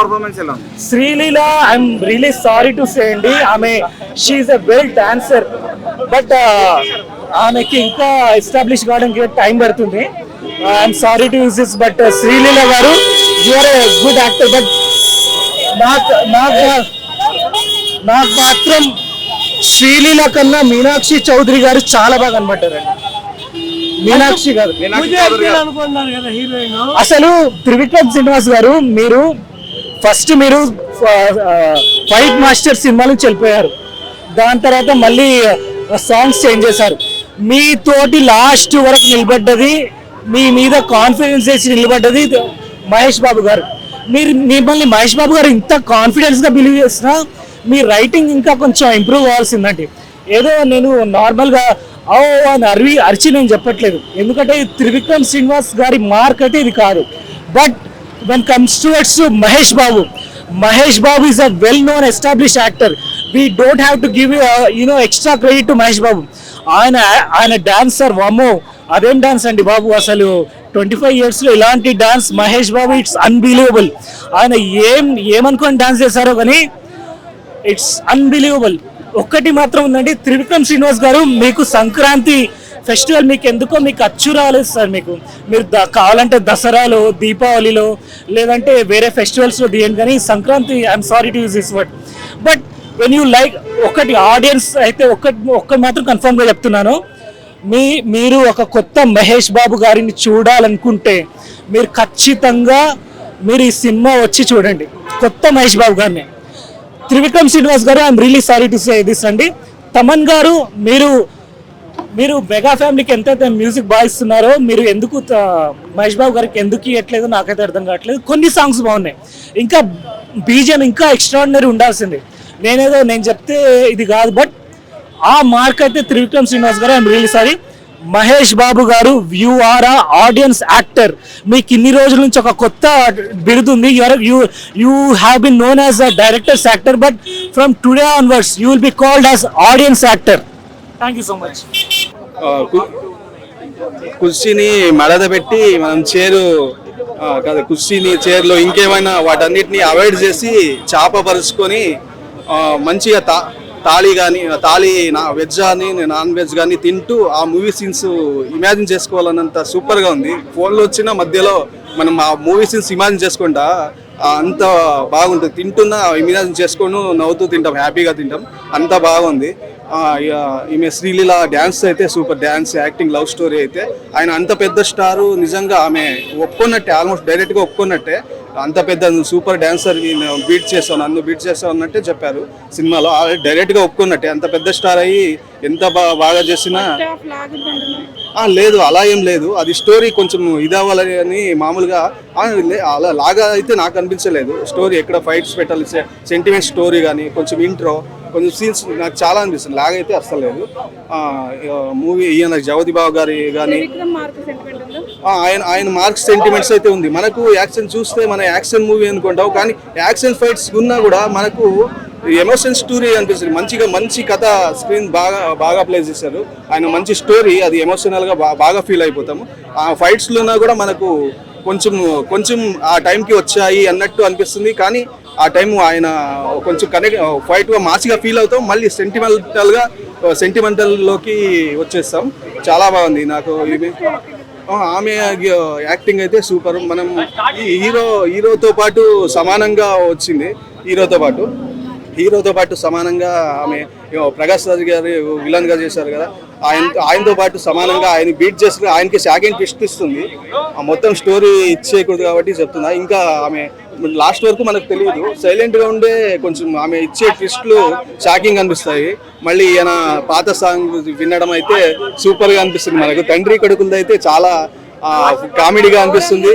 Performance ఎలా ఉంది? Sreeleela I'm really sorry to say అండి ఆమె she's a well dancer but ఆమెకి ఇంకా ఎస్టాబ్లిష్ కావడానికి టైం పడుతుంది. I'm sorry to use this but Sreeleela గారు you're a good actor but నాకు నాకు నాకు మాత్రం శ్రీలీల కన్నా మీనాక్షి చౌదరి గారు చాలా బాగా కనబడ్డారండి. మీనాక్షి గారు. అసలు త్రివిక్రమ్ శ్రీనివాస్ గారు మీరు ఫస్ట్ మీరు ఫైట్ మాస్టర్ సినిమా నుంచి వెళ్ళిపోయారు. దాని తర్వాత మళ్ళీ సాంగ్స్ చేంజ్ చేశారు. మీ తోటి లాస్ట్ వరకు నిలబడ్డది మీ మీద కాన్ఫిడెన్స్ వేసి నిలబడ్డది మహేష్ బాబు గారు. మీరు మిమ్మల్ని మహేష్ బాబు గారు ఇంత కాన్ఫిడెన్స్గా బిలీవ్ చేసినా మీ రైటింగ్ ఇంకా కొంచెం ఇంప్రూవ్ అవ్వాల్సిందండి. ఏదో నేను నార్మల్గా ఓ అని అరివి అరిచి నేను చెప్పట్లేదు. ఎందుకంటే త్రివిక్రమ్ శ్రీనివాస్ గారి మార్క్ అయితే ఇది కాదు. But when comes to it's Mahesh Babu Mahesh Babu is a well known establish actor we don't have to give you know extra credit to Mahesh Babu ఆయన ఆయన డాన్సర్ వామో అదేం డాన్స్ అండి బాబు అసలు? ట్వంటీ ఫైవ్ ఇయర్స్లో ఇలాంటి dance Mahesh Babu it's unbelievable ఆయన ఏం ఏమనుకొని డాన్స్ చేశారో కానీ ఇట్స్ అన్బిలీవబుల్ ఒక్కటి మాత్రం ఉందండి త్రివిక్రమ్ శ్రీనివాస్ గారు మీకు సంక్రాంతి ఫెస్టివల్ మీకు ఎందుకో మీకు అచ్చు రాలేదు సార్ మీకు. మీరు ద- కావాలంటే దసరాలో దీపావళిలో లేదంటే వేరే ఫెస్టివల్స్లో తీయండి కానీ Sankranti I'm sorry to use this word but when you like ఒకటి ఆడియన్స్ అయితే ఒక్కటి ఒక్కటి మాత్రం కన్ఫర్మ్గా చెప్తున్నాను. మీ మీరు ఒక కొత్త మహేష్ బాబు గారిని చూడాలనుకుంటే మీరు ఖచ్చితంగా మీరు ఈ సినిమా వచ్చి చూడండి. కొత్త మహేష్ బాబు గారిని. త్రివిక్రమ్ శ్రీనివాస్ గారు I'm really sorry to say this అండి. తమన్ గారు మీరు మీరు మెగా ఫ్యామిలీకి ఎంతైతే మ్యూజిక్ బాగా ఇస్తున్నారో మీరు ఎందుకు మహేష్ బాబు గారికి ఎందుకు ఇవ్వట్లేదు నాకైతే అర్థం కావట్లేదు. కొన్ని సాంగ్స్ బాగున్నాయి. ఇంకా బీజియం ఇంకా ఎక్స్ట్రాడినరీ ఉండాల్సింది. నేనేదో నేను చెప్తే ఇది కాదు బట్ ఆ మార్క్ అయితే త్రివిక్రమ్ శ్రీనివాస్ గారు I'm really sorry Mahesh Babu గారు యు ఆర్ ఆ ఆడియన్స్ యాక్టర్ మీకు ఇన్ని రోజుల నుంచి ఒక కొత్త బిరుదు ఉంది. You you you have been known as a director's actor but from today onwards you will be called as audience actor thank you so much కు- కుర్చీని మడత పెట్టి మనం చేరు కదా కాదు కుర్చీని చైర్లో ఇంకేమైనా వాటన్నిటిని అవాయిడ్ చేసి చేప పరుచుకొని మంచిగా తా తాళి కానీ తాళి నా వెజ్ కానీ నాన్ వెజ్ కానీ తింటూ ఆ మూవీ సీన్స్ ఇమాజిన్ చేసుకోవాలన్నంత సూపర్గా ఉంది. ఫోన్లో వచ్చిన మధ్యలో మనం ఆ మూవీ సీన్స్ ఇమాజిన్ చేసుకుంటా అంత బాగుంటుంది. తింటున్నా ఇమాజిన్ చేసుకొని నవ్వుతూ తింటాం హ్యాపీగా తింటాం. అంత బాగుంది. ఈమె శ్రీలీల డ్యాన్స్ అయితే super. Dance acting love story అయితే ఆయన అంత పెద్ద స్టారు. నిజంగా ఆమె ఒప్పుకున్నట్టే ఆల్మోస్ట్ డైరెక్ట్గా ఒప్పుకున్నట్టే. అంత పెద్ద సూపర్ డాన్సర్ నేను బీట్ చేస్తాను నన్ను బీట్ చేస్తాను అన్నట్టే చెప్పారు సినిమాలో. డైరెక్ట్గా ఒప్పుకున్నట్టే. అంత పెద్ద స్టార్ అయ్యి ఎంత బాగా చేసినా లేదు అలా ఏం లేదు. అది స్టోరీ కొంచెం ఇదవ్వాలి అని మామూలుగా అలా లాగా అయితే నాకు అనిపించలేదు. స్టోరీ ఎక్కడ ఫైట్స్ పెట్టాలి సెంటిమెంట్ స్టోరీ కానీ కొంచెం ఇంట్రో కొంచెం సీన్స్ నాకు చాలా అనిపిస్తుంది. లాగా అయితే అస్సలు లేదు. మూవీ ఈయన జగతి బాబు గారి కానీ ఆయన ఆయన మార్క్స్ సెంటిమెంట్స్ అయితే ఉంది. మనకు యాక్షన్ చూస్తే మన యాక్షన్ మూవీ అనుకుంటావు. కానీ యాక్షన్ ఫైట్స్ ఉన్నా కూడా మనకు ఎమోషన్ స్టోరీ అనిపిస్తుంది. మంచిగా మంచి కథ స్క్రీన్ బాగా బాగా ప్లే చేశారు. ఆయన మంచి స్టోరీ అది ఎమోషనల్గా బా- బాగా ఫీల్ అయిపోతాము. ఆ ఫైట్స్లోనా కూడా మనకు కొంచెం కొంచెం ఆ టైంకి వచ్చాయి అన్నట్టు అనిపిస్తుంది. కానీ ఆ టైం ఆయన కొంచెం కనెక్ట్ ఫైట్గా మాసిగా ఫీల్ అవుతాం. మళ్ళీ సెంటిమెంటల్గా సెంటిమెంటల్లోకి వచ్చేస్తాం. చాలా బాగుంది. నాకు ఇది ఆమె యాక్టింగ్ అయితే సూపర్ మనం ఈ హీరో హీరోతో పాటు సమానంగా వచ్చింది. హీరోతో పాటు. హీరోతో పాటు సమానంగా ఆమె ప్రకాష్ రాజ్ గారు విలన్గా చేశారు కదా. ఆయన ఆయనతో పాటు సమానంగా ఆయన బీట్ చేసి ఆయనకి సెకండ్ ట్విస్ట్ ఇస్తుంది. ఆ మొత్తం స్టోరీ ఇచ్చేయకూడదు కాబట్టి చెప్తున్నా. ఇంకా ఆమె లాస్ట్ వరకు మనకు తెలియదు. సైలెంట్గా ఉండే కొంచెం ఆమె ఇచ్చే ట్విస్ట్లు షాకింగ్ అనిపిస్తాయి. మళ్ళీ ఈయన పాత సాంగ్ వినడం అయితే సూపర్గా అనిపిస్తుంది మనకు. తండ్రి కొడుకులది అయితే చాలా కామెడీగా అనిపిస్తుంది.